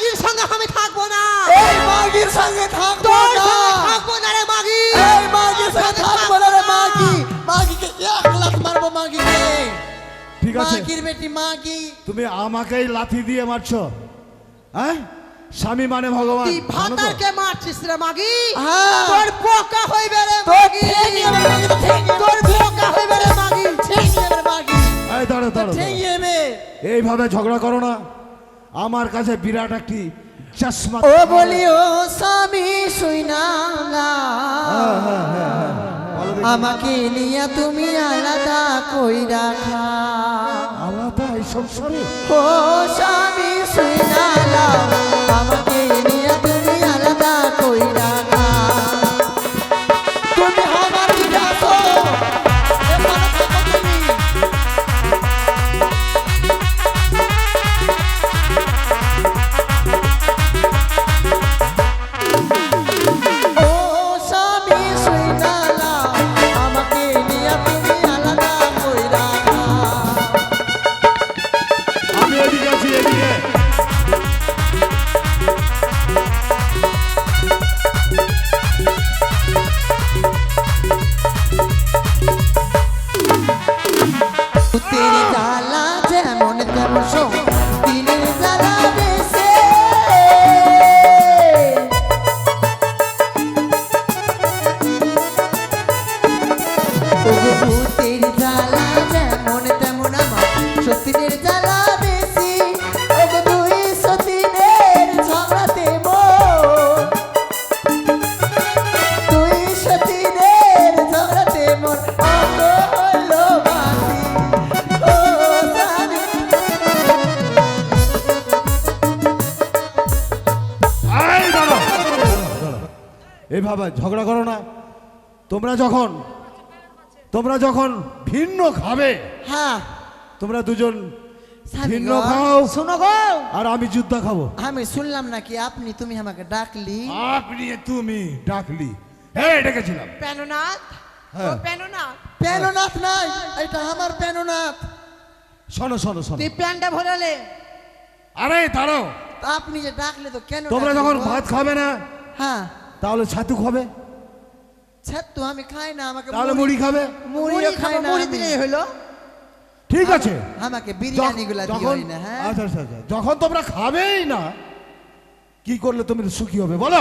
মাগির সঙ্গে আমি থাকব না। এই মাগির সঙ্গে থাকব না। থাকব না রে মাগি। এই মাগির সঙ্গে থাকব না রে মাগি। মাগিকে এক লাখ মারবো মাগিকে? ঠিক আছে। মাগির বেটি মাগি। তুমি আমাকেই লাথি দিয়ে মারছো হ্যাঁ? স্বামী মানে ভগবান। তুই? ভাতারকে মারছিস রে মাগি। হ্যাঁ। তোর পোকা হইবে রে মাগি। তোর পোকা হইবে রে মাগি। এই দাঁড়ো দাঁড়ো এইভাবে ঝগড়া করো না। আমার কাছে বিরাট একটি চশমা ও বলি ও স্বামী শুই না। আমাকে নিয়ে তুমি আলাদা কই রাখা আলাদা এই সংসারে? ও স্বামী শুই না ভূতের জ্বালা যেমন তেমন শো এইভাবে ঝগড়া করো না। তোমরা যখন তোমরা যখন ভিন্ন খাবে হ্যাঁ। তোমরা দুজন ভিন্ন খাও। শোনো গো। আর আমি যুদ্ধ খাব। আমি শুনলাম নাকি আপনি তুমি আমাকে ডাকলি। আপনি তুমি ডাকলি। হ্যাঁ ডেকেছিলাম। প্যানোনাথ? ও হ্যাঁ। প্যানোনাথ? প্যানোনাথ নাই এটা আমার প্যানোনাথ। শোনো শোনো শোনো। তুই প্যানটা ভরালে আরে দাঁড়াও। তা আপনি যে ডাকলে তো কেন তোমরা যখন ভাত খাবে না হ্যাঁ। তাহলে ছাতু খাবে? ছাত্তু আমি খাই না আমাকে তাহলে মুড়ি খাবে? মুড়িও খাই না মুড়ি। দিলেই হলো। ঠিক আছে। আমাকে বিরিয়ানি গুলা দিও না হ্যাঁ? আচ্ছা আচ্ছা আচ্ছা। যখন তোমরা খাবেই না কি করলে তুমি সুখী হবে? বলো।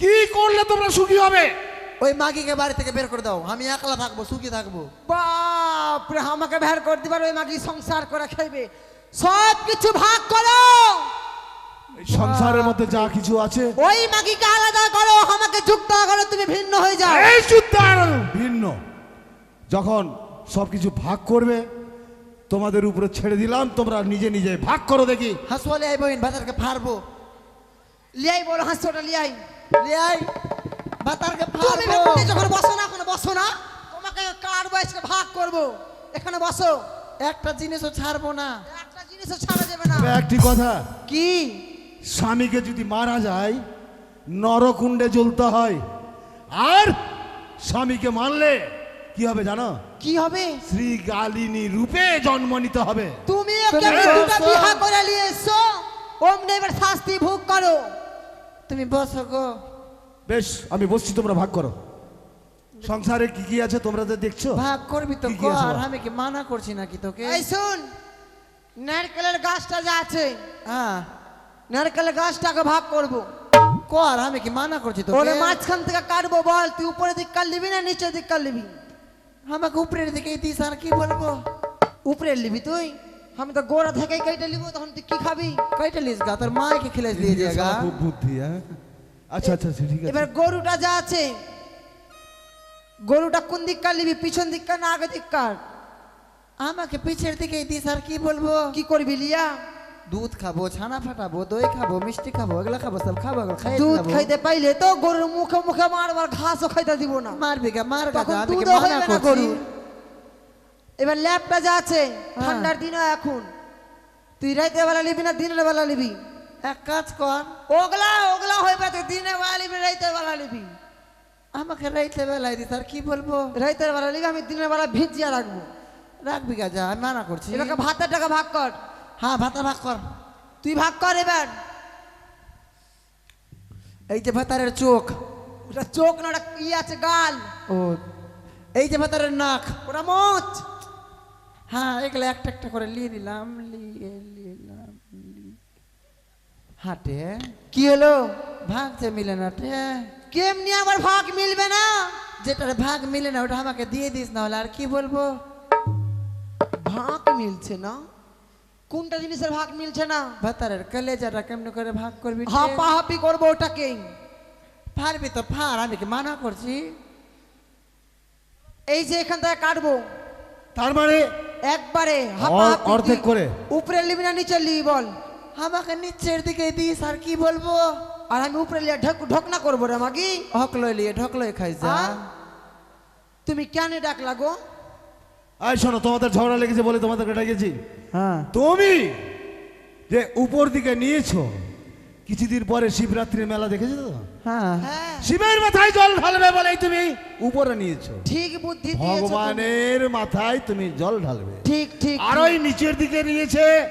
কি করলে তোমরা সুখী হবে? ওই মাগিকে বাড়ি থেকে বের করে দাও। আমি একলা থাকব সুখী থাকব। বাপরে আমাকে বের করে দিবার ওই মাগি সংসার করে খাইবে। সব কিছু ভাগ করো। সংসারের মধ্যে যা কিছু আছে ওই মাগিকে আলাদা করো আমাকে যুক্ত করো তুমি ভিন্ন হয়ে যাও। এই যুদ্ধার ভিন্ন। যখন সব কিছু ভাগ করবে তোমাদের উপরে ছেড়ে দিলাম তোমরা নিজে নিজে ভাগ করো দেখি। হাসওয়ালে আই বইন বাতারকে ফারবো লিয়াই বলো হাসিটা লিয়াই। লিয়াই বাতারকে তুমি ফারবো যখন বসো না ওখানে বসো না। তোমাকে কার বয়সকে ভাগ করব? এখানে বসো। একটা জিনিসও ছাড়বো না। একটা জিনিসও ছাড়া যাবে না। একটি কথা কি? স্বামীকে যদি মারা যায় নরকুণ্ডে জ্বলতে হয়। আর স্বামীকে মারলে কি হবে জানো? কি হবে? শ্রী গালিনী রূপে জন্ম নিতে হবে। তুমি বিহা করে নিয়ে এসো। অমনি এবার শাস্তি ভোগ করো। তুমি বসো গো। বেশ আমি বসছি তোমরা ভাগ করো। সংসারে কি কি আছে তোমরা তো দেখছ? ভাগ করবি তো কর আমি কি মানা করছি নাকি তোকে? এই শুন নারকেলের গাছটা যা আছে। হ্যাঁ। নারকেলের গাছটাকে ভাগ করব। কর আমি কি মানা করছি ওরে তোকে মাঝখান থেকে কাটবো বল তুই উপরে দিক কাট নিবি না নিচে দিক কাট নিবি আমাকে উপরের দিকে দিস আর কি বলব? উপরে নিবি তুই? আমি তো গোড়া থেকে কেটে নিবো তখন তুই কি খাবি? কয়টা লিস গা তোর মাকে খেলে দিয়ে দিয়েগা খুব বুদ্ধি হ্যাঁ? আচ্ছা আচ্ছা আচ্ছা, ঠিক আছে। এবার গরুটা যা আছে গরুটা কোন দিক কাট নিবি পিছন দিক কাট না আগে দিক কাট? আমাকে পিছের দিকে দিস আর কি বলব? কি করবি লিয়া? দুধ খাব ছানা ফাটাবো দই খাব মিষ্টি খাব এগুলো খাব সব খাব খাই দুধ খাইতে পাইলে তো গরুর মুখে মুখে মারবার ঘাসও খাইতে দিব না। মারবি গা মার গা তখন আমি কি দুধও মানা করছি? গরু এবার ল্যাপটা যা আছে হ্যাঁ। ঠান্ডার দিনও এখন। তুই রাইতে বেলা নিবি না দিনের বেলা নিবি? এক কাজ কর। ওগলা ওগলা হয়ে পাতে দিনের বেলা নিবি রাইতে বেলা নিবি। আমাকে রাইতে বেলায় দিস আর কি বলব? রাইতের বেলা নিবি আমি দিনের বেলা ভিজিয়া রাখব। রাখবি গাজা আমি মানা করছি। এবার ভাতের টাকা ভাগ কর। হ্যাঁ ভাতা ভাগ কর। তুই ভাগ কর এবার। এই যে ভাতারের চোখ ওটা চোখ না ওটা কি আছে গাল? ও। এই যে ভাতারের নাক ওটা মোচ। হ্যাঁ এগুলো একটা একটা করে নিয়ে নিলাম নিয়ে নিলাম হাটে কি হলো? ভাগতে মিলে না টে কেমনি আমার ভাগ মিলবে না? যেটার ভাগ মিলে না ওটা আমাকে দিয়ে দিস না হলে আর কি বলব? ভাগ মিলছে না। কোনটা জিনিসের ভাগ মিলছে না? ভাতারের কলেজাটা কেমনে করে ভাগ করবি? হাপা হাপি করব ওটাকে। ফারবি তো ফার আমি কি মানা করছি? এই যে এখান থেকে কাটবো। তার মানে একবারে হাপা হাপি অর্ধেক করে। উপরে নিবি না নিচে লিবি বল। আমাকে নিচের দিকে দিস আর কি বলব? আর আমি উপরে লিয়ে ঢক ঢকনা করব রে মাগি। হকলো লিয়ে ঢকলোই খাই যা। তুমি কেন ডাকলা গো? আয় শোনো তোমাদের ঝগড়া লেগেছে বলে তোমাদের তোমাদেরকে ডেকেছি। হ্যাঁ। তুমি যে উপর দিকে নিয়েছো কিছুদিন পরে শিবরাত্রির মেলা দেখেছ তো? হ্যাঁ। হ্যাঁ। শিবের মাথায় জল ঢালবে বলেই তুমি উপরে নিয়েছো। ঠিক বুদ্ধি দিয়েছ ভগবানের মাথায় তুমি জল ঢালবে। ঠিক ঠিক আর ওই নিচের দিকে নিয়েছে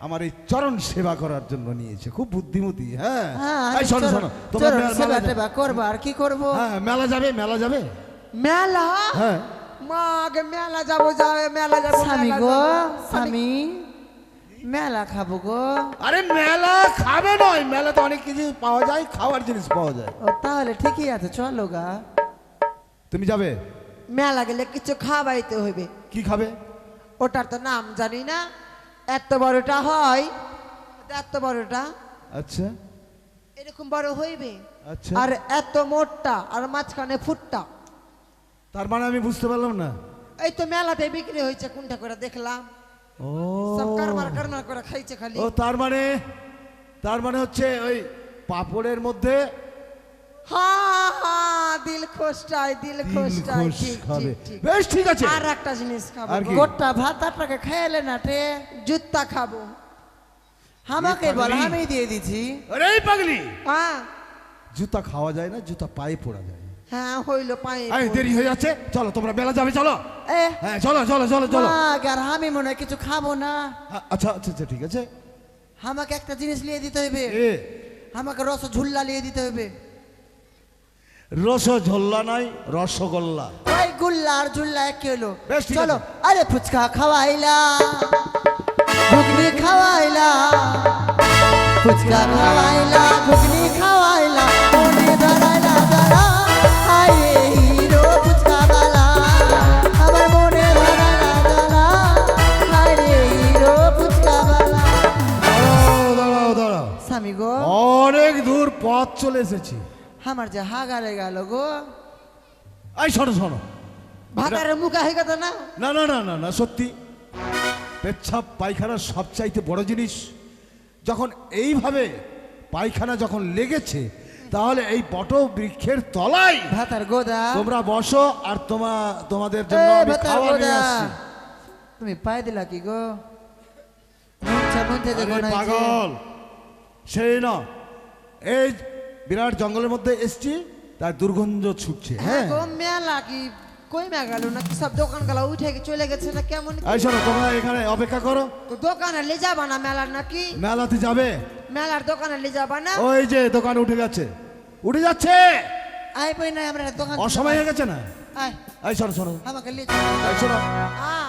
আমার এই চরণ সেবা করার জন্য নিয়েছে। খুব বুদ্ধিমতী হ্যাঁ। হ্যাঁ শোনো শোনো তোমরা মেলা- সেবা করব আর কি করব? হ্যাঁ মেলা যাবে মেলা যাবে। মেলা? হ্যাঁ। মা আগে মেলা যাব যাবে মেলা যাব স্বামী গো স্বামী মেলা খাব গো। আরে মেলা খাবে নয় মেলাতে অনেক কিছু পাওয়া যায় খাওয়ার জিনিস পাওয়া যায়। ও তাহলে ঠিকই আছে চলো গা। তুমি যাবে? মেলা গেলে কিছু খাওয়াইতে হইবে। কি খাবে? ওটার তো নাম জানি না। এত বড়টা হয় এত বড়টা। আচ্ছা। এরকম বড় হইবে? আচ্ছা। আর এত মোটটা আর মাঝখানে ফুটটা। তার মানে আমি বুঝতে পারলাম না। এই তো মেলাতে বিক্রি হয়েছে কোনটা করে দেখলাম। ও। সব কারবার কারবার করে খাইছে খালি। ও তার মানে তার মানে হচ্ছে ওই পাপড়ের মধ্যে হ্যাঁ হ্যাঁ দিল খোস্টায় দিল ঠিক বেশ ঠিক আছে। আর একটা জিনিস খাব। গোটা ভাত আপনাকে না জুত্তা খাব। আমাকে বল আমি দিয়ে দিছি। আরে পাগলি! হ্যাঁ। জুতা খাওয়া যায় না জুতা পায়ে পড়া যায়। হ্যাঁ হইল পায়ে এই দেরি হয়ে যাচ্ছে। চলো তোমরা মেলা যাবে চলো। এ হ্যাঁ চলো চলো চলো চলো। আর আমি মনে হয় কিছু খাব না। আচ্ছা আচ্ছা আচ্ছা ঠিক আছে। আমাকে একটা জিনিস নিয়ে দিতে হবে। এ? আমাকে রসঝুল্লা নিয়ে দিতে হবে। রসঝোল্লা নাই রসগোল্লা। ওই গুল্লা আর ঝুল্লা এক হলো। চলো আরে ফুচকা খাওয়াইলা। ঘুগনি খাওয়াইলা। ফুচকা খাওয়াইলা। গো। অনেক দূর পথ চলে এসেছি। আমার যে হাগালে গেল গো। এই শোনো শোনো। মুখে হয়ে না? না না না না না সত্যি। পেচ্ছাপ পায়খানা সবচাইতে বড় জিনিস। যখন এইভাবে পায়খানা যখন লেগেছে তাহলে এই বট বৃক্ষের তলায় ভাতার গোদা। তোমরা বসো আর তোমা তোমাদের জন্য আমি খাওয়া নিয়ে আসছি। তুমি পাই দিলা কি গো? পাগল। সেই না এই বিরাট জঙ্গলের মধ্যে এসছি তার দুর্গন্ধ ছুটছে হ্যাঁ। গো মেলা কি কই মে গেল না সব দোকানগুলা উঠে চলে গেছে না কেমন এই শোনো তোমরা এখানে অপেক্ষা করো। তো দোকানে লে যাবা না মেলার নাকি? মেলাতে যাবে। মেলার দোকানে লে যাবা না? ওই যে দোকান উঠে যাচ্ছে। উঠে যাচ্ছে! আই বই না আমরা দোকান অসময় হয়ে গেছে না? আয়। এই শোনো শোনো। আমাকে শোনো। আ,